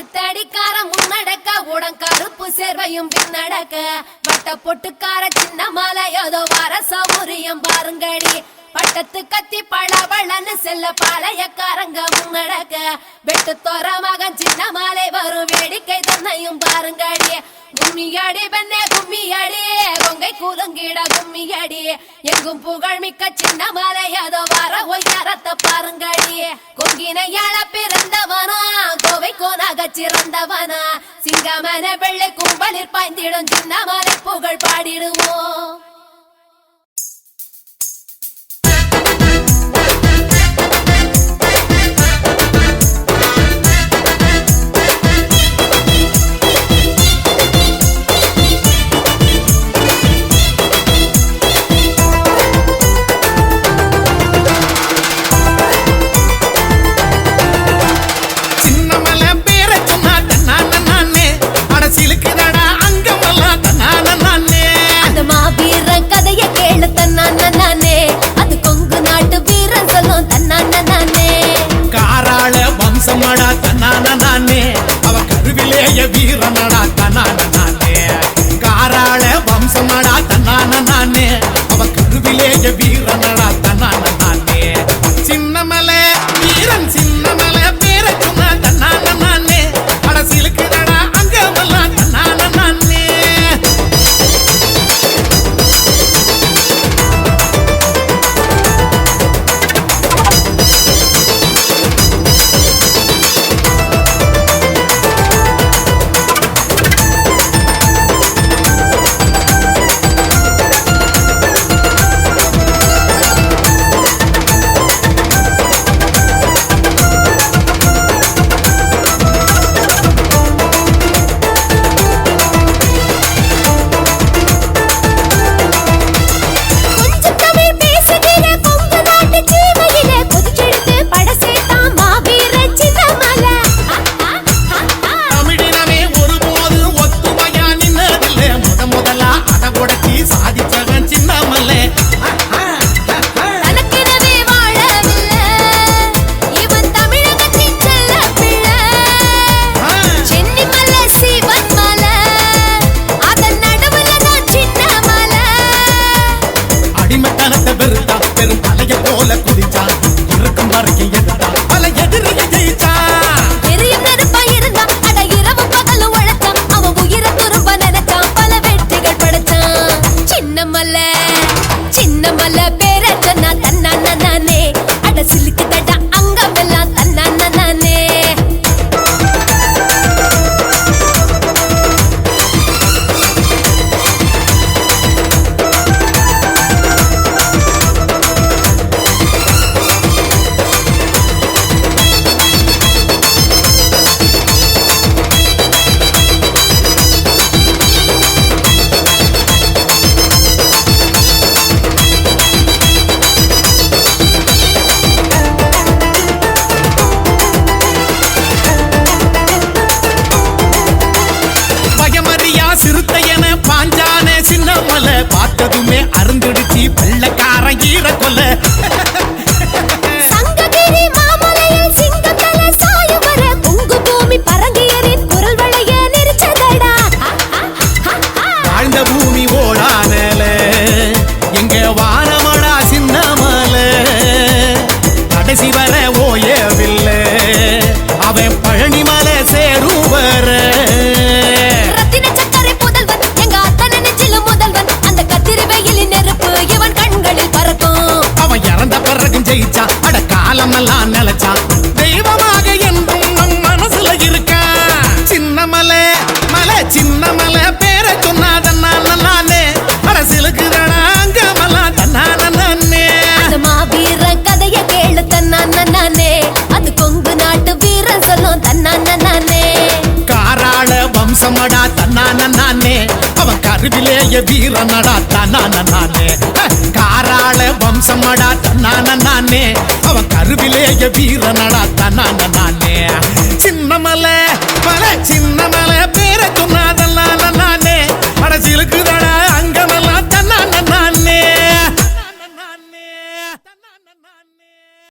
பட்டுத்தடிக்கார முன்னடக்க உடன் கருப்பு சேர்வையும் பின்னடக்க. வட்ட பொட்டுக்கார சின்ன மாலை ஏதோ வர சௌரியம் பாருங்கடி. பட்டத்து கத்தி பழவழன்னு செல்ல பாளையக்காரங்க முன்னடக்க. வெட்டு தோற மகன் சின்ன மாலை வரும் வேடிக்கை தன்னையும் பாருங்கடி. கும்மியடி பெண்ணே கும்மியடி கொங்கை கூலுங்கிட கும்மியடி. எங்கும் புகழ் மிக்க சின்ன மாலை ஏதோ வர ஒய்யாரத்தை பாருங்கடி. கொங்கினையாள பிறந்தவனோ கோவை கோனாக சிறந்தவனா சிங்கமன வெள்ளை கும்பலில் பாய்ந்திடும் அடிமைத்தனத்தை பெரும் தலைய போல குதிச்சா. இருக்கும் வரைக்கும் எதிர்த்தான் சிறுத்தையன பாஞ்சான சின்னமலை பார்த்ததுமே அருந்துடுச்சு. வெள்ளக்காரன் ஈர கொல்ல பிறகும் ஜெயிச்சான் அட காலமெல்லாம் நிலைச்சான் தெய்வமாக என்றும் நம் மனசுல இருக்கான் சின்ன மலை மலை சின்ன மலை பேர சொன்னாதன்னால நானே அரசியலுக்கு அங்கமெல்லாம் தன்னான நானே அந்த மாவீரன் கதைய கேளு தன்னான நானே அது கொங்கு நாட்டு வீரன் சொல்லும் தன்னான நானே காராள வம்சமடா அவன் கருவிலேய வீரனடா ஹ! காராள வம்சமடா நானே. அவன் கருவிலேய வீரனடா தன்னான நானே. சின்ன மலை சின்னமலை